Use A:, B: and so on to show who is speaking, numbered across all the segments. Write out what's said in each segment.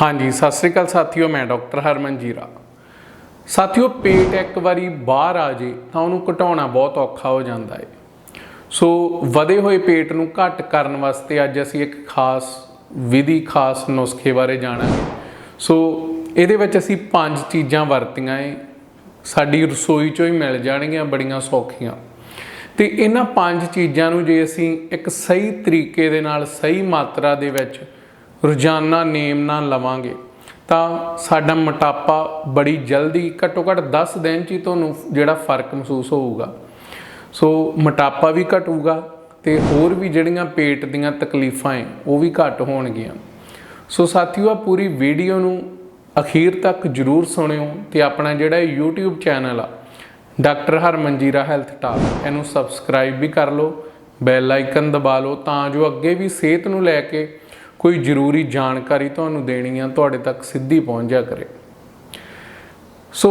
A: ਹਾਂਜੀ, ਸਤਿ ਸ੍ਰੀ ਅਕਾਲ ਸਾਥੀਓ, ਮੈਂ ਡਾਕਟਰ ਹਰਮਨ ਜੀਰਾ। ਸਾਥੀਓ, ਪੇਟ ਇੱਕ ਵਾਰੀ ਬਾਹਰ ਆ ਜੇ, ਤਾਂ ਉਹਨੂੰ ਘਟਾਉਣਾ ਬਹੁਤ ਔਖਾ ਹੋ ਜਾਂਦਾ ਹੈ ਸੋ, ਵਧੇ ਹੋਏ ਪੇਟ ਨੂੰ ਘੱਟ ਕਰਨ ਵਾਸਤੇ ਅੱਜ ਅਸੀਂ ਇੱਕ ਖਾਸ ਵਿਧੀ, ਖਾਸ ਨੁਸਖੇ ਬਾਰੇ ਜਾਣਾਂਗੇ ਸੋ, ਇਹਦੇ ਵਿੱਚ ਅਸੀਂ ਪੰਜ ਚੀਜ਼ਾਂ ਵਰਤੀਆਂ ਏ। ਸਾਡੀ ਰਸੋਈ ਚੋਂ ਹੀ ਮਿਲ ਜਾਣਗੀਆਂ, ਬੜੀਆਂ ਸੌਖੀਆਂ। ਤੇ ਇਹਨਾਂ ਪੰਜ ਚੀਜ਼ਾਂ ਨੂੰ ਜੇ ਅਸੀਂ ਇੱਕ ਸਹੀ ਤਰੀਕੇ ਦੇ ਨਾਲ, ਸਹੀ ਮਾਤਰਾ ਦੇ ਵਿੱਚ ਰੋਜ਼ਾਨਾ ਨੇਮ ਨਾਲ ਲਵਾਂਗੇ। ਤਾਂ ਸਾਡਾ ਮੋਟਾਪਾ ਬੜੀ ਜਲਦੀ ਘੱਟੋ ਘੱਟ 10 ਦਿਨ 'ਚ ਹੀ ਤੁਹਾਨੂੰ ਜਿਹੜਾ ਫ਼ਰਕ ਮਹਿਸੂਸ ਹੋਊਗਾ। ਸੋ ਮੋਟਾਪਾ ਵੀ ਘਟੂਗਾ ਤੇ ਹੋਰ ਵੀ ਜਿਹੜੀਆਂ ਪੇਟ ਦੀਆਂ ਤਕਲੀਫਾਂ ਹੈ ਉਹ ਵੀ ਘਟ ਹੋਣਗੀਆਂ। ਸੋ ਸਾਥੀਓ ਆ ਪੂਰੀ ਵੀਡੀਓ ਨੂੰ ਅਖੀਰ ਤੱਕ ਜਰੂਰ ਸੁਣਿਓ ਤੇ ਆਪਣਾ ਜਿਹੜਾ ਇਹ YouTube ਚੈਨਲ ਆ, ਡਾਕਟਰ ਹਰਮਨਜੀਰਾ ਹੈਲਥ ਟਾਕ, ਇਹਨੂੰ ਸਬਸਕ੍ਰਾਈਬ ਵੀ ਕਰ ਲਓ, ਬੈਲ ਆਈਕਨ ਦਬਾ ਲਓ ਤਾਂ ਜੋ ਅੱਗੇ ਵੀ ਸਿਹਤ ਨੂੰ ਲੈ ਕੇ ਕੋਈ ਜ਼ਰੂਰੀ ਜਾਣਕਾਰੀ ਤੁਹਾਨੂੰ ਦੇਣੀ ਆ, ਤੁਹਾਡੇ ਤੱਕ ਸਿੱਧੀ ਪਹੁੰਚਿਆ ਕਰੇ। ਸੋ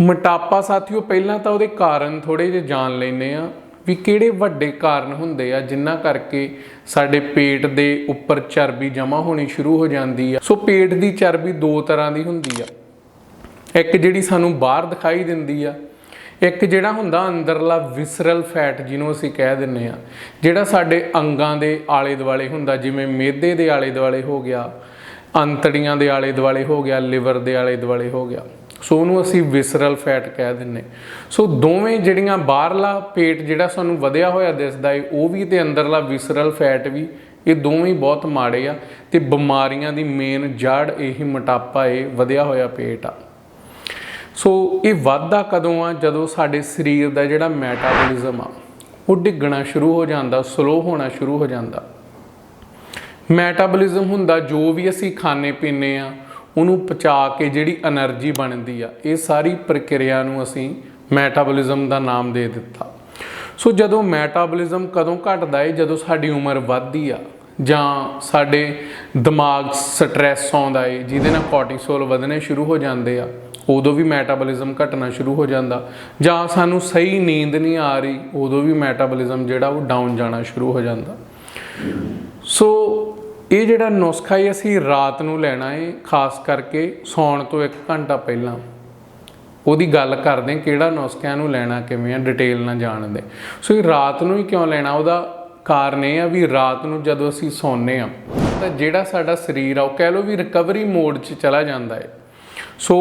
A: ਮੋਟਾਪਾ ਸਾਥੀਓ, ਪਹਿਲਾਂ ਤਾਂ ਉਹਦੇ ਕਾਰਨ ਥੋੜੇ ਜਿਹਾ ਜਾਣ ਲੈਨੇ ਆ ਵੀ ਕਿਹੜੇ ਵੱਡੇ ਕਾਰਨ ਹੁੰਦੇ ਆ ਜਿਨ੍ਹਾਂ ਕਰਕੇ ਸਾਡੇ ਪੇਟ ਦੇ ਉੱਪਰ ਚਰਬੀ ਜਮ੍ਹਾਂ ਹੋਣੀ ਸ਼ੁਰੂ ਹੋ ਜਾਂਦੀ ਆ। ਸੋ ਪੇਟ ਦੀ ਚਰਬੀ ਦੋ ਤਰ੍ਹਾਂ ਦੀ ਹੁੰਦੀ ਆ। ਇੱਕ ਜਿਹੜੀ ਸਾਨੂੰ ਬਾਹਰ ਦਿਖਾਈ ਦਿੰਦੀ ਆ ਇੱਕ ਜਿਹੜਾ ਹੁੰਦਾ ਅੰਦਰਲਾ ਵਿਸਰਲ ਫੈਟ ਜਿਹਨੂੰ ਅਸੀਂ ਕਹਿ ਦਿੰਨੇ ਆ ਜਿਹੜਾ ਸਾਡੇ ਅੰਗਾਂ ਦੇ ਆਲੇ ਦੁਆਲੇ ਹੁੰਦਾ, ਜਿਵੇਂ ਮਿਹਦੇ ਦੇ ਆਲੇ ਦੁਆਲੇ ਹੋ ਗਿਆ, ਅੰਤੜੀਆਂ ਦੇ ਆਲੇ ਦੁਆਲੇ ਹੋ ਗਿਆ ਲਿਵਰ ਦੇ ਆਲੇ ਦੁਆਲੇ ਹੋ ਗਿਆ, ਸੋ ਉਹਨੂੰ ਅਸੀਂ ਵਿਸਰਲ ਫੈਟ ਕਹਿ ਦਿੰਨੇ ਸੋ ਦੋਵੇਂ ਜਿਹੜੀਆਂ ਬਾਹਰਲਾ ਪੇਟ ਜਿਹੜਾ ਸਾਨੂੰ ਵਧਿਆ ਹੋਇਆ ਦਿਸਦਾ ਏ, ਉਹ ਵੀ ਤੇ ਅੰਦਰਲਾ ਵਿਸਰਲ ਫੈਟ ਵੀ, ਇਹ ਦੋਵੇਂ ਬਹੁਤ ਮਾੜੇ ਆ ਤੇ ਬਿਮਾਰੀਆਂ ਦੀ ਮੇਨ ਜੜ ਇਹੀ ਮੋਟਾਪਾ ਏ, ਵਧਿਆ ਹੋਇਆ ਪੇਟ ਆ। ਸੋ ਇਹ ਵਾਧਾ ਕਦੋਂ ਆ? ਜਦੋਂ ਸਾਡੇ ਸਰੀਰ ਦਾ ਜਿਹੜਾ ਮੈਟਾਬੋਲਿਜ਼ਮ ਆ, ਉਹ ਡਿੱਗਣਾ ਸ਼ੁਰੂ ਹੋ ਜਾਂਦਾ ਸਲੋ ਹੋਣਾ ਸ਼ੁਰੂ ਹੋ ਜਾਂਦਾ। ਮੈਟਾਬੋਲਿਜ਼ਮ ਹੁੰਦਾ, ਜੋ ਵੀ ਅਸੀਂ ਖਾਣੇ ਪੀਨੇ ਆ, ਉਹਨੂੰ ਪਚਾ ਕੇ ਜਿਹੜੀ એનર્ਜੀ ਬਣਦੀ ਆ, ਇਹ ਸਾਰੀ ਪ੍ਰਕਿਰਿਆ ਨੂੰ ਅਸੀਂ ਮੈਟਾਬੋਲਿਜ਼ਮ ਦਾ ਨਾਮ ਦੇ ਦਿੱਤਾ। ਸੋ ਜਦੋਂ ਮੈਟਾਬੋਲਿਜ਼ਮ ਕਦੋਂ ਘਟਦਾ ਏ? ਜਦੋਂ ਸਾਡੀ ਉਮਰ ਵੱਧਦੀ ਆ, ਜਾਂ ਸਾਡੇ ਦਿਮਾਗ ਸਟ੍ਰੈਸ ਆਉਂਦਾ ਏ, ਜਿਹਦੇ ਨਾਲ ਕੋਰਟੀਸੋਲ ਵਧਣੇ ਸ਼ੁਰੂ ਹੋ ਜਾਂਦੇ ਆ ਉਦੋਂ ਵੀ ਮੈਟਾਬੋਲਿਜ਼ਮ ਘਟਣਾ ਸ਼ੁਰੂ ਹੋ ਜਾਂਦਾ। ਜਾਂ ਸਾਨੂੰ ਸਹੀ ਨੀਂਦ ਨਹੀਂ ਆ ਰਹੀ, ਉਦੋਂ ਵੀ ਮੈਟਾਬੋਲਿਜ਼ਮ ਜਿਹੜਾ ਉਹ ਡਾਊਨ ਜਾਣਾ ਸ਼ੁਰੂ ਹੋ ਜਾਂਦਾ। ਸੋ ਇਹ ਜਿਹੜਾ ਨੁਸਖਾ ਹੈ ਅਸੀਂ ਰਾਤ ਨੂੰ ਲੈਣਾ ਹੈ ਖਾਸ ਕਰਕੇ ਸੌਣ ਤੋਂ 1 ਘੰਟਾ ਪਹਿਲਾਂ। ਉਹਦੀ ਗੱਲ ਕਰਦੇ ਹਾਂ, ਕਿਹੜਾ ਨੁਸਖਾ ਨੂੰ ਲੈਣਾ, ਕਿਵੇਂ ਆ ਡਿਟੇਲ ਨਾਲ ਜਾਣਦੇ। ਸੋ ਇਹ ਰਾਤ ਨੂੰ ਹੀ ਕਿਉਂ ਲੈਣਾ? ਉਹਦਾ ਕਾਰਨ ਇਹ ਆ ਵੀ ਰਾਤ ਨੂੰ ਜਦੋਂ ਅਸੀਂ ਸੌਂਨੇ ਆ ਤਾਂ ਜਿਹੜਾ ਸਾਡਾ ਸਰੀਰ ਆ, ਉਹ ਕਹਿ ਲਓ ਵੀ ਰਿਕਵਰੀ ਮੋਡ 'ਚ ਚਲਾ ਜਾਂਦਾ ਹੈ ਸੋ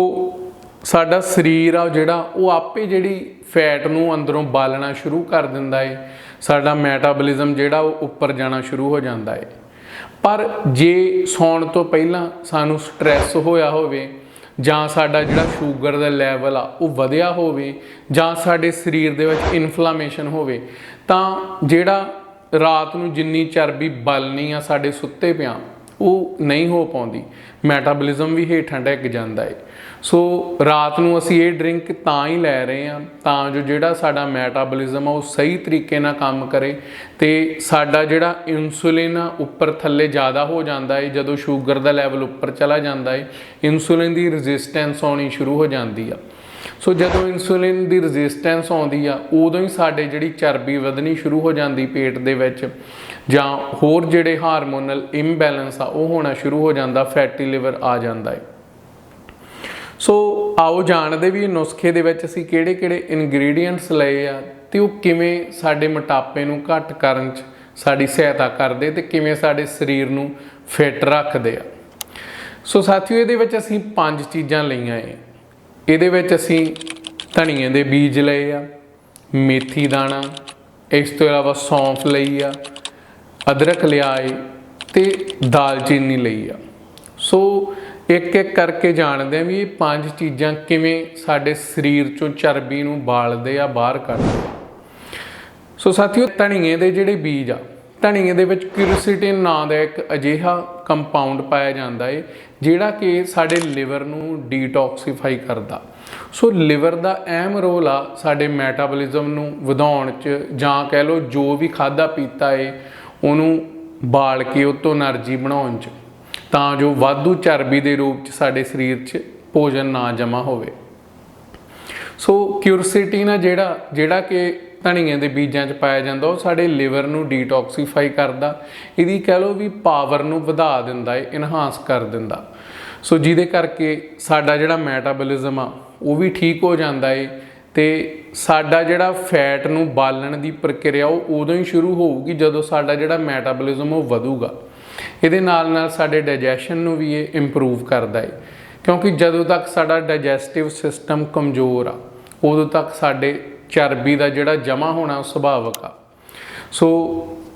A: ਸਾਡਾ ਸਰੀਰ ਆ ਜਿਹੜਾ, ਉਹ ਆਪੇ ਜਿਹੜੀ ਫੈਟ ਨੂੰ ਅੰਦਰੋਂ ਬਾਲਣਾ ਸ਼ੁਰੂ ਕਰ ਦਿੰਦਾ ਏ। ਸਾਡਾ ਮੈਟਾਬੋਲਿਜ਼ਮ ਜਿਹੜਾ, ਉਹ ਉੱਪਰ ਜਾਣਾ ਸ਼ੁਰੂ ਹੋ ਜਾਂਦਾ ਹੈ ਪਰ ਜੇ ਸੌਣ ਤੋਂ ਪਹਿਲਾਂ ਸਾਨੂੰ ਸਟ੍ਰੈਸ ਹੋਇਆ ਹੋਵੇ, ਜਾਂ ਸਾਡਾ ਜਿਹੜਾ ਸ਼ੂਗਰ ਦਾ ਲੈਵਲ ਆ, ਉਹ ਵਧਿਆ ਹੋਵੇ, ਜਾਂ ਸਾਡੇ ਸਰੀਰ ਦੇ ਵਿੱਚ ਇਨਫਲੇਮੇਸ਼ਨ ਹੋਵੇ, ਤਾਂ ਜਿਹੜਾ ਰਾਤ ਨੂੰ ਜਿੰਨੀ ਚਰਬੀ ਬਲਣੀ ਆ ਸਾਡੇ ਸੁੱਤੇ ਪਿਆ ਉਹ ਨਹੀਂ ਹੋ ਪਾਉਂਦੀ। ਮੈਟਾਬੋਲਿਜ਼ਮ ਵੀ ਹੇਠਾਂ ਡਿੱਗ ਜਾਂਦਾ ਹੈ ਸੋ ਰਾਤ ਨੂੰ ਅਸੀਂ ਇਹ ਡਰਿੰਕ ਤਾਂ ਹੀ ਲੈ ਰਹੇ ਹਾਂ, ਤਾਂ ਜੋ ਜਿਹੜਾ ਸਾਡਾ ਮੈਟਾਬੋਲਿਜ਼ਮ ਆ ਉਹ ਸਹੀ ਤਰੀਕੇ ਨਾਲ ਕੰਮ ਕਰੇ ਤੇ ਸਾਡਾ ਜਿਹੜਾ ਇਨਸੂਲਿਨ ਆ ਉੱਪਰ ਥੱਲੇ ਜ਼ਿਆਦਾ ਹੋ ਜਾਂਦਾ ਹੈ ਜਦੋਂ ਸ਼ੂਗਰ ਦਾ ਲੈਵਲ ਉੱਪਰ ਚਲਾ ਜਾਂਦਾ ਹੈ ਇਨਸੂਲਿਨ ਦੀ ਰੈਜ਼ਿਸਟੈਂਸ ਆਉਣੀ ਸ਼ੁਰੂ ਹੋ ਜਾਂਦੀ ਆ। ਸੋ ਜਦੋਂ ਇਨਸੂਲਿਨ ਦੀ ਰੈਜ਼ਿਸਟੈਂਸ ਆਉਂਦੀ ਆ, ਉਦੋਂ ਹੀ ਸਾਡੇ ਜਿਹੜੀ ਚਰਬੀ ਵਧਣੀ ਸ਼ੁਰੂ ਹੋ ਜਾਂਦੀ ਪੇਟ ਦੇ ਵਿੱਚ, ਜਾਂ ਹੋਰ ਜਿਹੜੇ ਹਾਰਮੋਨਲ ਇੰਬੈਲੈਂਸ ਆ, ਉਹ ਹੋਣਾ ਸ਼ੁਰੂ ਹੋ ਜਾਂਦਾ ਫੈਟੀ ਲਿਵਰ ਆ ਜਾਂਦਾ ਹੈ ਸੋ ਆਓ ਜਾਣਦੇ ਵੀ ਨੁਸਖੇ ਦੇ ਵਿੱਚ ਅਸੀਂ ਕਿਹੜੇ-ਕਿਹੜੇ ਇਨਗਰੀਡੀਅੰਟਸ ਲਏ ਆ ਤੇ ਉਹ ਕਿਵੇਂ ਸਾਡੇ ਮੋਟਾਪੇ ਨੂੰ ਘੱਟ ਕਰਨ 'ਚ ਸਾਡੀ ਸਹਾਇਤਾ ਕਰਦੇ ਤੇ ਕਿਵੇਂ ਸਾਡੇ ਸਰੀਰ ਨੂੰ ਫਿੱਟ ਰੱਖਦੇ ਆ। ਸੋ ਸਾਥੀਓ, ਇਹਦੇ ਵਿੱਚ ਅਸੀਂ ਪੰਜ ਚੀਜ਼ਾਂ ਲਈਆਂ ਏ। ਇਹਦੇ ਵਿੱਚ ਅਸੀਂ ਧਨੀਏ ਦੇ ਬੀਜ ਲਏ ਆ, ਮੇਥੀ ਦਾਣਾ, ਇਸ ਤੋਂ ਇਲਾਵਾ ਸੌਂਫ ਲਈ ਆ, ਅਦਰਕ ਲਿਆ ਏ ਤੇ ਦਾਲਚੀਨੀ ਲਈ ਆ। ਸੋ ਇੱਕ ਇੱਕ ਕਰਕੇ ਜਾਣਦੇ ਆ ਵੀ ਇਹ ਪੰਜ ਚੀਜ਼ਾਂ ਕਿਵੇਂ ਸਾਡੇ ਸਰੀਰ ਚੋਂ ਚਰਬੀ ਨੂੰ ਬਾਲਦੇ ਆ, ਬਾਹਰ ਕੱਢਦੇ ਆ। ਸੋ ਸਾਥੀਓ, ਧਨੀਏ ਦੇ ਜਿਹੜੇ ਬੀਜ ਆ ਧਨੀਏ ਦੇ ਵਿੱਚ ਕਿਊਰੋਸਿਟਿਨ ਨਾਂ ਦਾ ਇੱਕ ਅਜੀਹਾ ਕੰਪਾਊਂਡ ਪਾਇਆ ਜਾਂਦਾ ਏ, ਜਿਹੜਾ ਕਿ ਸਾਡੇ ਲਿਵਰ ਨੂੰ ਡੀਟੌਕਸੀਫਾਈ ਕਰਦਾ। ਸੋ ਲਿਵਰ ਦਾ ਅਹਿਮ ਰੋਲ ਆ ਸਾਡੇ ਮੈਟਾਬੋਲਿਜ਼ਮ ਨੂੰ ਵਧਾਉਣ 'ਚ, ਜਾਂ ਕਹਿ ਲਓ ਜੋ ਵੀ ਖਾਦਾ ਪੀਤਾ ਏ, ਉਹਨੂੰ ਬਾਲ ਕੇ ਉਹ ਤੋਂ એનર્ਜੀ ਬਣਾਉਣ 'ਚ, ਤਾਂ ਜੋ ਵਾਧੂ ਚਰਬੀ ਦੇ ਰੂਪ 'ਚ ਸਾਡੇ ਸਰੀਰ 'ਚ ਭੋਜਨ ਨਾ ਜਮਾ ਹੋਵੇ। ਸੋ ਕਿਊਰੋਸਿਟਿਨ ਆ ਜਿਹੜਾ ਜਿਹੜਾ ਕਿ ਧਨੀਏ ਦੇ ਬੀਜਾਂ 'ਚ ਪਾਇਆ ਜਾਂਦਾ, ਉਹ ਸਾਡੇ ਲਿਵਰ ਨੂੰ ਡੀਟੌਕਸੀਫਾਈ ਕਰਦਾ, ਇਹਦੀ ਕਹਿ ਲਓ ਵੀ ਪਾਵਰ ਨੂੰ ਵਧਾ ਦਿੰਦਾ ਹੈ ਇਨਹਾਂਸ ਕਰ ਦਿੰਦਾ। ਸੋ ਜਿਹਦੇ ਕਰਕੇ ਸਾਡਾ ਜਿਹੜਾ ਮੈਟਾਬੋਲਿਜ਼ਮ ਆ, ਉਹ ਵੀ ਠੀਕ ਹੋ ਜਾਂਦਾ ਏ, ਤੇ ਸਾਡਾ ਜਿਹੜਾ ਫੈਟ ਨੂੰ ਬਾਲਣ ਦੀ ਪ੍ਰਕਿਰਿਆ, ਉਹ ਉਦੋਂ ਹੀ ਸ਼ੁਰੂ ਹੋਊਗੀ ਜਦੋਂ ਸਾਡਾ ਜਿਹੜਾ ਮੈਟਾਬੋਲਿਜ਼ਮ ਉਹ ਵਧੂਗਾ। ਇਹਦੇ ਨਾਲ ਨਾਲ ਸਾਡੇ ਡਾਈਜੈਸ਼ਨ ਨੂੰ ਵੀ ਇਹ ਇੰਪਰੂਵ ਕਰਦਾ ਏ, ਕਿਉਂਕਿ ਜਦੋਂ ਤੱਕ ਸਾਡਾ ਡਾਈਜੈਸਟਿਵ ਸਿਸਟਮ ਕਮਜ਼ੋਰ ਆ, ਉਦੋਂ ਤੱਕ ਸਾਡੇ ਚਰਬੀ ਦਾ ਜਿਹੜਾ ਜਮਾ ਹੋਣਾ ਉਹ ਸੁਭਾਵਕ ਆ। ਸੋ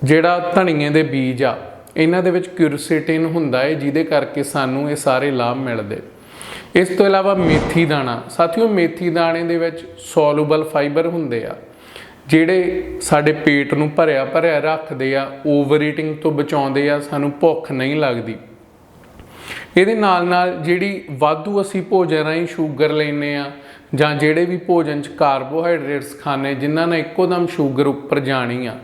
A: ਜਿਹੜਾ ਧਨੀਏ ਦੇ ਬੀਜ ਆ, ਇਹਨਾਂ ਦੇ ਵਿੱਚ ਕਿਊਰਸਿਟਿਨ ਹੁੰਦਾ ਹੈ ਜਿਹਦੇ ਕਰਕੇ ਸਾਨੂੰ ਇਹ ਸਾਰੇ ਲਾਭ ਮਿਲਦੇ। ਇਸ ਤੋਂ ਇਲਾਵਾ ਮੇਥੀ ਦਾਣਾ, ਸਾਥੀਓ ਮੇਥੀ ਦਾਣੇ ਦੇ ਵਿੱਚ ਸੋਲੂਬਲ ਫਾਈਬਰ ਹੁੰਦੇ ਆ, ਜਿਹੜੇ ਸਾਡੇ ਪੇਟ ਨੂੰ ਭਰਿਆ ਭਰਿਆ ਰੱਖਦੇ ਆ ਓਵਰ ਈਟਿੰਗ ਤੋਂ ਬਚਾਉਂਦੇ ਆ, ਸਾਨੂੰ ਭੁੱਖ ਨਹੀਂ ਲੱਗਦੀ। ਇਹਦੇ ਨਾਲ ਨਾਲ ਜਿਹੜੀ ਵਾਧੂ ਅਸੀਂ ਭੋਜਨ ਰਾਹੀਂ ਸ਼ੂਗਰ ਲੈਨੇ ਆ ਜਾਂ ਜਿਹੜੇ ਵੀ ਭੋਜਨ ਚ ਕਾਰਬੋਹਾਈਡਰੇਟਸ ਖਾਣੇ, ਜਿਨ੍ਹਾਂ ਨੇ ਇੱਕੋ ਦਮ ਸ਼ੂਗਰ ਉੱਪਰ ਜਾਣੀ ਆ,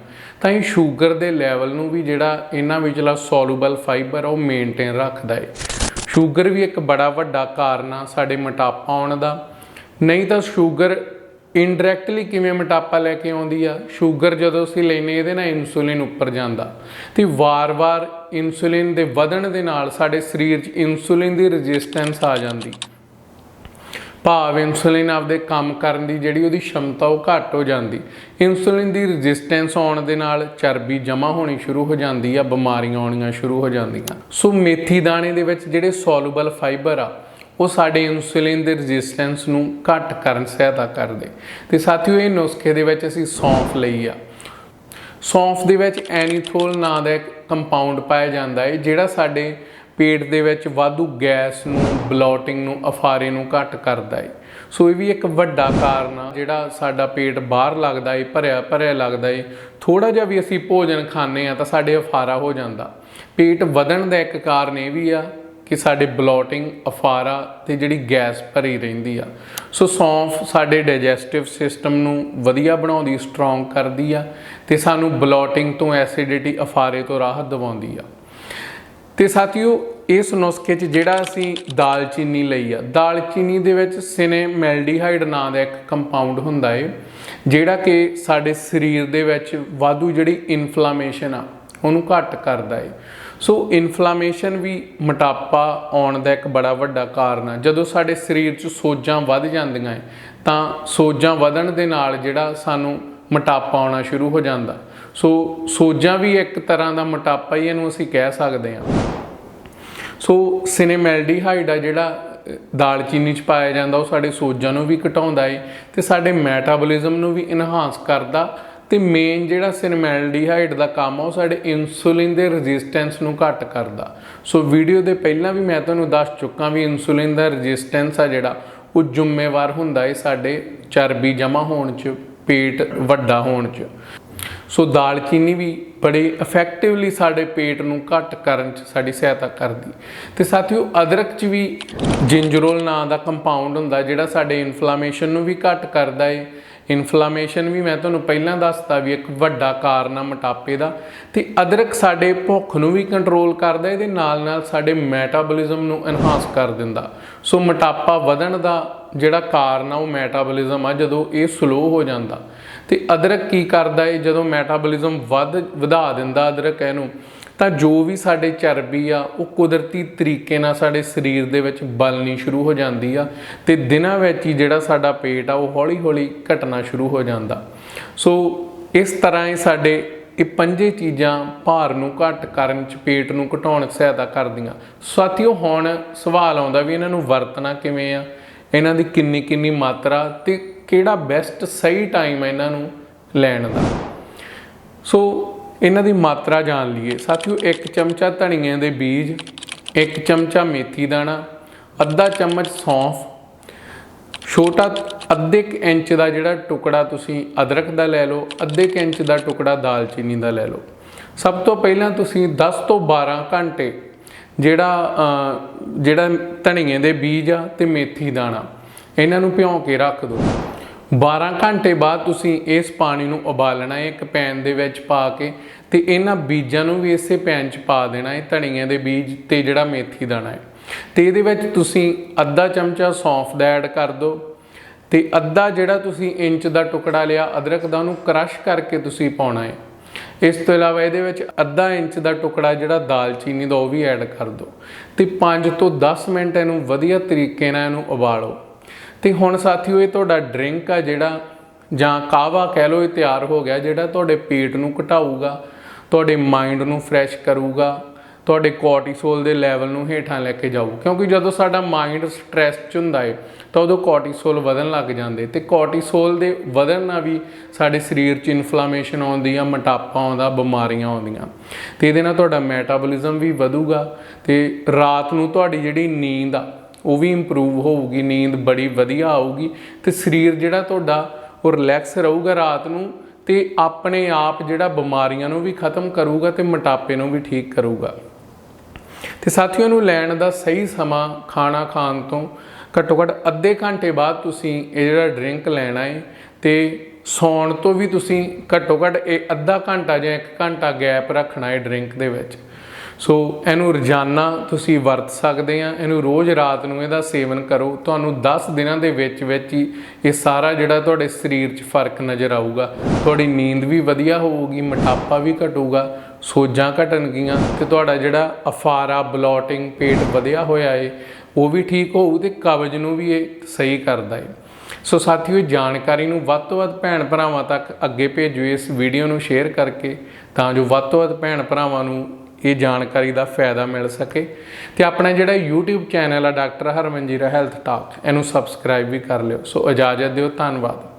A: ਤਾਂ ਇਹ ਸ਼ੂਗਰ ਦੇ ਲੈਵਲ ਨੂੰ ਵੀ ਜਿਹੜਾ ਇਹਨਾਂ ਵਿਚਲਾ ਸੋਲੂਬਲ ਫਾਈਬਰ ਆ, ਉਹ ਮੇਨਟੇਨ ਰੱਖਦਾ ਹੈ ਸ਼ੂਗਰ ਵੀ ਇੱਕ ਬੜਾ ਵੱਡਾ ਕਾਰਨ ਆ ਸਾਡੇ ਮੋਟਾਪਾ ਆਉਣ ਦਾ। ਨਹੀਂ ਤਾਂ ਸ਼ੂਗਰ ਇਨਡਾਇਰੈਕਟਲੀ ਕਿਵੇਂ ਮੋਟਾਪਾ ਲੈ ਕੇ ਆਉਂਦੀ ਆ? ਸ਼ੂਗਰ ਜਦੋਂ ਅਸੀਂ ਲੈਨੇ ਇਹਦੇ ਨਾਲ ਇਨਸੂਲਿਨ ਉੱਪਰ ਜਾਂਦਾ। ਤੇ ਵਾਰ-ਵਾਰ ਇਨਸੂਲਿਨ ਦੇ ਵਧਣ ਦੇ ਨਾਲ ਸਾਡੇ ਸਰੀਰ 'ਚ ਇਨਸੂਲਿਨ ਦੀ ਰੈਜ਼ਿਸਟੈਂਸ ਆ ਜਾਂਦੀ। ਭਾਵ ਇਨਸੂਲਿਨ ਆਪਦੇ ਕੰਮ ਕਰਨ ਦੀ ਜਿਹੜੀ ਉਹਦੀ ਸ਼ਮਤਾ ਉਹ ਘੱਟ ਹੋ ਜਾਂਦੀ। ਇਨਸੂਲਿਨ ਦੀ ਰੈਜ਼ਿਸਟੈਂਸ ਆਉਣ ਦੇ ਨਾਲ ਚਰਬੀ ਜਮ੍ਹਾਂ ਹੋਣੀ ਸ਼ੁਰੂ ਹੋ ਜਾਂਦੀ ਆ, ਬਿਮਾਰੀਆਂ ਆਉਣੀਆਂ ਸ਼ੁਰੂ ਹੋ ਜਾਂਦੀਆਂ। ਸੋ ਮੇਥੀ ਦਾਣੇ ਦੇ ਵਿੱਚ ਜਿਹੜੇ ਸੋਲੂਬਲ ਫਾਈਬਰ ਆ, ਉਹ ਸਾਡੇ ਇਨਸੂਲਿਨ ਦੇ ਰੈਜ਼ਿਸਟੈਂਸ ਨੂੰ ਘੱਟ ਕਰਨ ਸਹਾਇਤਾ ਕਰਦੇ। ਤੇ ਸਾਥੀਓ ਇਹ ਨੁਸਖੇ ਦੇ ਵਿੱਚ ਅਸੀਂ ਸੌਂਫ ਲਈ ਆ। ਸੌਂਫ ਦੇ ਵਿੱਚ ਐਨੀਥੋਲ ਨਾਂ ਦਾ ਇੱਕ ਕੰਪਾਊਂਡ ਪਾਇਆ ਜਾਂਦਾ ਹੈ ਜਿਹੜਾ ਸਾਡੇ ਪੇਟ ਦੇ ਵਿੱਚ ਵਾਧੂ ਗੈਸ ਨੂੰ, ਬਲੋਟਿੰਗ ਨੂੰ, ਅਫਾਰੇ ਨੂੰ ਘੱਟ ਕਰਦਾ ਹੈ ਸੋ ਇਹ ਵੀ ਇੱਕ ਵੱਡਾ ਕਾਰਨ ਆ, ਜਿਹੜਾ ਸਾਡਾ ਪੇਟ ਬਾਹਰ ਲੱਗਦਾ ਏ, ਭਰਿਆ ਭਰਿਆ ਲੱਗਦਾ ਏ। ਥੋੜਾ ਜਿਹਾ ਵੀ ਅਸੀਂ ਭੋਜਨ ਖਾਂਦੇ ਆ ਤਾਂ ਸਾਡੇ ਅਫਾਰਾ ਹੋ ਜਾਂਦਾ। ਪੇਟ ਵਧਣ ਦਾ ਇੱਕ ਕਾਰਨ ਇਹ ਵੀ ਆ ਕਿ ਸਾਡੇ ਬਲੋਟਿੰਗ, ਅਫਾਰਾ ਤੇ ਜਿਹੜੀ ਗੈਸ ਭਰੀ ਰਹਿੰਦੀ ਆ। ਸੋ ਸੌਂਫ ਸਾਡੇ ਡਾਈਜੈਸਟਿਵ ਸਿਸਟਮ ਨੂੰ ਵਧੀਆ ਬਣਾਉਂਦੀ ਸਟਰੋਂਗ ਕਰਦੀ ਆ ਤੇ ਸਾਨੂੰ ਬਲੋਟਿੰਗ ਤੋਂ ਐਸਿਡਿਟੀ, ਅਫਾਰੇ ਤੋਂ ਰਾਹਤ ਦਿਵਾਉਂਦੀ ਆ। ਤੇ ਸਾਥੀਓ, ਇਸ ਨੁਸਖੇ 'ਚ ਜਿਹੜਾ ਅਸੀਂ ਦਾਲਚੀਨੀ ਲਈ ਆ ਦਾਲਚੀਨੀ ਦੇ ਵਿੱਚ ਸਿਨੇਮੈਲਡੀਹਾਈਡ ਨਾਂ ਦਾ ਇੱਕ ਕੰਪਾਊਂਡ ਹੁੰਦਾ ਏ, ਜਿਹੜਾ ਕਿ ਸਾਡੇ ਸਰੀਰ ਦੇ ਵਿੱਚ ਵਾਧੂ ਜਿਹੜੀ ਇਨਫਲਾਮੇਸ਼ਨ ਆ, ਉਹਨੂੰ ਘੱਟ ਕਰਦਾ ਏ। ਸੋ ਇਨਫਲਾਮੇਸ਼ਨ ਵੀ ਮੋਟਾਪਾ ਆਉਣ ਦਾ ਇੱਕ ਬੜਾ ਵੱਡਾ ਕਾਰਨ ਆ। ਜਦੋਂ ਸਾਡੇ ਸਰੀਰ 'ਚ ਸੋਜਾਂ ਵੱਧ ਜਾਂਦੀਆਂ ਏ, ਤਾਂ ਸੋਜਾਂ ਵਧਣ ਦੇ ਨਾਲ ਜਿਹੜਾ ਸਾਨੂੰ ਮੋਟਾਪਾ ਆਉਣਾ ਸ਼ੁਰੂ ਹੋ ਜਾਂਦਾ। ਸੋ ਸੋਜਾਂ ਵੀ ਇੱਕ ਤਰ੍ਹਾਂ ਦਾ ਮੋਟਾਪਾ ਹੀ ਇਹਨੂੰ ਅਸੀਂ ਕਹਿ ਸਕਦੇ ਹਾਂ। ਸੋ ਸਿਨੇਮੈਲਡੀਹਾਈਡ ਆ ਜਿਹੜਾ ਦਾਲਚੀਨੀ ਚ ਪਾਇਆ ਜਾਂਦਾ, ਉਹ ਸਾਡੇ ਸੋਜਾਂ ਨੂੰ ਵੀ ਘਟਾਉਂਦਾ ਏ ਤੇ ਸਾਡੇ ਮੈਟਾਬੋਲਿਜ਼ਮ ਨੂੰ ਵੀ ਇਨਹਾਂਸ ਕਰਦਾ ਤੇ ਮੇਨ ਜਿਹੜਾ ਸਿਨੇਮੈਲਡੀਹਾਈਡ ਦਾ ਕੰਮ ਆ, ਉਹ ਸਾਡੇ ਇਨਸੂਲਿਨ ਦੇ ਰੈਜ਼ਿਸਟੈਂਸ ਨੂੰ ਘੱਟ ਕਰਦਾ। ਸੋ ਵੀਡੀਓ ਦੇ ਪਹਿਲਾਂ ਵੀ ਮੈਂ ਤੁਹਾਨੂੰ ਦੱਸ ਚੁੱਕਾ ਵੀ ਇਨਸੂਲਿਨ ਦਾ ਰੈਜ਼ਿਸਟੈਂਸ ਆ ਜਿਹੜਾ, ਉਹ ਜ਼ਿੰਮੇਵਾਰ ਹੁੰਦਾ ਏ ਸਾਡੇ ਚਰਬੀ ਜਮਾ ਹੋਣ ਚ, ਪੇਟ ਵੱਡਾ ਹੋਣ ਚ। ਸੋ ਦਾਲਚੀਨੀ ਵੀ ਬੜੇ ਇਫੈਕਟਿਵਲੀ ਸਾਡੇ ਪੇਟ ਨੂੰ ਘੱਟ ਕਰਨ ਚ ਸਾਡੀ ਸਹਾਇਤਾ ਕਰਦੀ। ਤੇ ਸਾਥੀਓ, ਅਦਰਕ ਚ ਵੀ ਜਿੰਜਰੋਲ ਨਾਂ ਦਾ ਕੰਪਾਊਂਡ ਹੁੰਦਾ ਜਿਹੜਾ ਸਾਡੇ ਇਨਫਲੇਮੇਸ਼ਨ ਨੂੰ ਵੀ ਘੱਟ ਕਰਦਾ ਏ। ਇਨਫਲੇਮੇਸ਼ਨ ਵੀ ਮੈਂ ਤੁਹਾਨੂੰ ਪਹਿਲਾਂ ਦੱਸਤਾ ਵੀ ਇੱਕ ਵੱਡਾ ਕਾਰਨ ਆ ਮੋਟਾਪੇ ਦਾ। ਤੇ ਅਦਰਕ ਸਾਡੇ ਭੁੱਖ ਨੂੰ ਵੀ ਕੰਟਰੋਲ ਕਰਦਾ, ਇਹਦੇ ਨਾਲ ਨਾਲ ਸਾਡੇ ਮੈਟਾਬੋਲਿਜ਼ਮ ਨੂੰ ਐਨਹਾਂਸ ਕਰ ਦਿੰਦਾ। ਸੋ ਮੋਟਾਪਾ ਵਧਣ ਦਾ ਜਿਹੜਾ ਕਾਰਨ ਆ ਉਹ ਮੈਟਾਬੋਲਿਜ਼ਮ ਆ, ਜਦੋਂ ਇਹ ਸਲੋ ਹੋ ਜਾਂਦਾ। ਤੇ ਅਦਰਕ ਕੀ ਕਰਦਾ ਏ? ਜਦੋਂ ਮੈਟਾਬੋਲਿਜ਼ਮ ਵੱਧ, ਵਧਾ ਦਿੰਦਾ ਅਦਰਕ ਇਹਨੂੰ, ਤਾਂ ਜੋ ਵੀ ਸਾਡੇ ਚਰਬੀ ਆ, ਉਹ ਕੁਦਰਤੀ ਤਰੀਕੇ ਨਾਲ ਸਾਡੇ ਸਰੀਰ ਦੇ ਵਿੱਚ ਬਲਣੀ ਸ਼ੁਰੂ ਹੋ ਜਾਂਦੀ ਆ ਤੇ ਦਿਨਾਂ ਵਿੱਚ ਹੀ ਜਿਹੜਾ ਸਾਡਾ ਪੇਟ ਆ, ਉਹ ਹੌਲੀ-ਹੌਲੀ ਘਟਣਾ ਸ਼ੁਰੂ ਹੋ ਜਾਂਦਾ। ਸੋ ਇਸ ਤਰ੍ਹਾਂ ਇਹ ਸਾਡੇ ਇਹ ਪੰਜੇ ਚੀਜ਼ਾਂ ਭਾਰ ਨੂੰ ਘੱਟ ਕਰਨ ਚ, ਪੇਟ ਨੂੰ ਘਟਾਉਣ 'ਚ ਸਹਾਇਤਾ ਕਰਦੀਆਂ। ਸਾਥੀਓ, ਹੁਣ ਸਵਾਲ ਆਉਂਦਾ ਵੀ ਇਹਨਾਂ ਨੂੰ ਵਰਤਣਾ ਕਿਵੇਂ ਆ? ਇਹਨਾਂ ਦੀ ਕਿੰਨੀ ਕਿੰਨੀ ਮਾਤਰਾ ਤੇ ਕਿਹੜਾ ਬੈਸਟ ਸਹੀ ਟਾਈਮ ਹੈ ਇਹਨਾਂ ਨੂੰ ਲੈਣ ਦਾ। ਸੋ ਇਹਨਾਂ ਦੀ ਮਾਤਰਾ ਜਾਣ ਲਈਏ। ਸਾਥੀਓ, ਇੱਕ ਚਮਚਾ ਧਨੀਏ ਦੇ ਬੀਜ, ਇੱਕ ਚਮਚਾ ਮੇਥੀ ਦਾਣਾ, ਅੱਧਾ ਚਮਚ ਸੌਂਫ, ਛੋਟਾ ਅੱਧੇ ਕੁ ਇੰਚ ਦਾ ਜਿਹੜਾ ਟੁਕੜਾ ਤੁਸੀਂ ਅਦਰਕ ਦਾ ਲੈ ਲਓ, ਅੱਧੇ ਕੁ ਇੰਚ ਦਾ ਟੁਕੜਾ ਦਾਲਚੀਨੀ ਦਾ ਲੈ ਲਓ। ਸਭ ਤੋਂ ਪਹਿਲਾਂ ਤੁਸੀਂ 10 ਤੋਂ 12 ਘੰਟੇ ਜਿਹੜਾ ਜਿਹੜਾ ਧਨੀਏ ਦੇ ਬੀਜ ਆ ਤੇ ਮੇਥੀ ਦਾਣਾ, ਇਹਨਾਂ ਨੂੰ ਭਿਉਂ ਕੇ ਰੱਖ ਦਿਓ। 12 ਘੰਟੇ ਬਾਅਦ ਤੁਸੀਂ ਇਸ ਪਾਣੀ ਨੂੰ ਉਬਾਲਣਾ ਹੈ ਇੱਕ ਪੈਨ ਦੇ ਵਿੱਚ ਪਾ ਕੇ ਤੇ ਇਹਨਾਂ ਬੀਜਾਂ ਨੂੰ ਵੀ ਇਸੇ ਪੈਨ 'ਚ ਪਾ ਦੇਣਾ ਹੈ ਧਨੀਏ ਦੇ ਬੀਜ ਤੇ ਜਿਹੜਾ ਮੇਥੀ ਦਾਣਾ ਹੈ। ਤੇ ਇਹਦੇ ਵਿੱਚ ਤੁਸੀਂ ਅੱਧਾ ਚਮਚਾ ਸੌਂਫ ਦਾ ਐਡ ਕਰ ਦਿਓ ਤੇ ਅੱਧਾ ਜਿਹੜਾ ਤੁਸੀਂ ਇੰਚ ਦਾ ਟੁਕੜਾ ਲਿਆ ਅਦਰਕ ਦਾ, ਉਹਨੂੰ ਕ੍ਰਸ਼ ਕਰਕੇ ਤੁਸੀਂ ਪਾਉਣਾ ਹੈ। ਇਸ ਤੋਂ ਇਲਾਵਾ ਇਹਦੇ ਵਿੱਚ ਅੱਧਾ ਇੰਚ ਦਾ ਟੁਕੜਾ ਜਿਹੜਾ ਦਾਲਚੀਨੀ ਦਾ, ਉਹ ਵੀ ਐਡ ਕਰ ਦਿਓ ਤੇ 5 ਤੋਂ 10 ਮਿੰਟ ਇਹਨੂੰ ਵਧੀਆ ਤਰੀਕੇ ਨਾਲ ਇਹਨੂੰ ਉਬਾਲੋ। ਤੇ ਹੁਣ ਸਾਥੀਓ, ਇਹ ਤੁਹਾਡਾ ਡਰਿੰਕ ਆ ਜਿਹੜਾ, ਜਾਂ ਕਾਵਾ ਕਹਿ ਲਓ, ਇਹ ਤਿਆਰ ਹੋ ਗਿਆ, ਜਿਹੜਾ ਤੁਹਾਡੇ ਪੇਟ ਨੂੰ ਘਟਾਊਗਾ, ਤੁਹਾਡੇ ਮਾਈਂਡ ਨੂੰ ਫਰੈਸ਼ ਕਰੂਗਾ, ਤੁਹਾਡੇ ਕੋਰਟੀਸੋਲ ਦੇ ਲੈਵਲ ਨੂੰ ਹੇਠਾਂ ਲੈ ਕੇ ਜਾਊ। ਕਿਉਂਕਿ ਜਦੋਂ ਸਾਡਾ ਮਾਈਂਡ ਸਟ੍ਰੈਸ 'ਚ ਹੁੰਦਾ ਏ, ਤਾਂ ਉਦੋਂ ਕੋਰਟੀਸੋਲ ਵਧਣ ਲੱਗ ਜਾਂਦੇ। ਤੇ ਕੋਰਟੀਸੋਲ ਦੇ ਵਧਣ ਨਾਲ ਵੀ ਸਾਡੇ ਸਰੀਰ 'ਚ ਇਨਫਲੇਮੇਸ਼ਨ ਆਉਂਦੀ ਆ ਮੋਟਾਪਾ ਆਉਂਦਾ, ਬਿਮਾਰੀਆਂ ਆਉਂਦੀਆਂ। ਤੇ ਇਹਦੇ ਨਾਲ ਤੁਹਾਡਾ ਮੈਟਾਬੋਲਿਜ਼ਮ ਵੀ ਵਧੂਗਾ, ਤੇ ਰਾਤ ਨੂੰ ਤੁਹਾਡੀ ਜਿਹੜੀ ਨੀਂਦ ਆ ਉਹ ਵੀ ਇੰਪਰੂਵ ਹੋਊਗੀ, ਨੀਂਦ ਬੜੀ ਵਧੀਆ ਆਊਗੀ ਤੇ ਸਰੀਰ ਜਿਹੜਾ ਤੁਹਾਡਾ ਉਹ ਰਿਲੈਕਸ ਰਹੂਗਾ ਰਾਤ ਨੂੰ ਤੇ ਆਪਣੇ ਆਪ ਜਿਹੜਾ ਬਿਮਾਰੀਆਂ ਨੂੰ ਵੀ ਖਤਮ ਕਰੂਗਾ ਤੇ ਮੋਟਾਪੇ ਨੂੰ ਵੀ ਠੀਕ ਕਰੂਗਾ। ਤੇ ਸਾਥੀਆਂ ਨੂੰ ਲੈਣ ਦਾ ਸਹੀ ਸਮਾਂ ਖਾਣਾ ਖਾਣ ਤੋਂ ਘੱਟੋ ਘੱਟ ਅੱਧੇ ਘੰਟੇ ਬਾਅਦ ਤੁਸੀਂ ਇਹ ਜਿਹੜਾ ਡਰਿੰਕ ਲੈਣਾ ਹੈ ਤੇ ਸੌਣ ਤੋਂ ਵੀ ਤੁਸੀਂ ਘੱਟੋ ਘੱਟ ਇਹ ਅੱਧਾ ਘੰਟਾ ਜਾਂ 1 ਘੰਟਾ ਗੈਪ ਰੱਖਣਾ ਹੈ ਡਰਿੰਕ ਦੇ ਵਿੱਚ। ਸੋ ਇਹਨੂੰ ਰੋਜ਼ਾਨਾ ਤੁਸੀਂ ਵਰਤ ਸਕਦੇ ਆ, ਇਹਨੂੰ ਰੋਜ਼ ਰਾਤ ਨੂੰ ਇਹਦਾ ਸੇਵਨ ਕਰੋ। ਤੁਹਾਨੂੰ 10 ਦਿਨਾਂ ਦੇ ਵਿੱਚ ਵਿੱਚ ਹੀ ਇਹ ਸਾਰਾ ਜਿਹੜਾ ਤੁਹਾਡੇ ਸਰੀਰ 'ਚ ਫ਼ਰਕ ਨਜ਼ਰ ਆਊਗਾ। ਤੁਹਾਡੀ ਨੀਂਦ ਵੀ ਵਧੀਆ ਹੋਊਗੀ, ਮੋਟਾਪਾ ਵੀ ਘਟੂਗਾ, ਸੋਜਾਂ ਘਟਣਗੀਆਂ ਤੇ ਤੁਹਾਡਾ ਜਿਹੜਾ ਅਫਾਰਾ, ਬਲੋਟਿੰਗ, ਪੇਟ ਵਧਿਆ ਹੋਇਆ ਏ, ਉਹ ਵੀ ਠੀਕ ਹੋਊ ਤੇ ਕਬਜ਼ ਨੂੰ ਵੀ ਇਹ ਸਹੀ ਕਰਦਾ ਏ। ਸੋ ਸਾਥੀਓ ਇਹ ਜਾਣਕਾਰੀ ਨੂੰ ਵੱਧ ਤੋਂ ਵੱਧ ਭੈਣ ਭਰਾਵਾਂ ਤੱਕ ਅੱਗੇ ਭੇਜੋ ਇਸ ਵੀਡੀਓ ਨੂੰ ਸ਼ੇਅਰ ਕਰਕੇ, ਤਾਂ ਜੋ ਵੱਧ ਤੋਂ ਵੱਧ ਭੈਣ ਭਰਾਵਾਂ ਨੂੰ ਇਹ ਜਾਣਕਾਰੀ ਦਾ ਫਾਇਦਾ ਮਿਲ ਸਕੇ। ਤੇ ਆਪਣਾ ਜਿਹੜਾ YouTube ਚੈਨਲ ਆ ਡਾਕਟਰ ਹਰਮਨਜੀਰਾ ਹੈਲਥ ਟਾਕ, ਇਹਨੂੰ ਸਬਸਕ੍ਰਾਈਬ ਵੀ ਕਰ ਲਿਓ। ਸੋ ਇਜਾਜ਼ਤ ਦਿਓ, ਧੰਨਵਾਦ।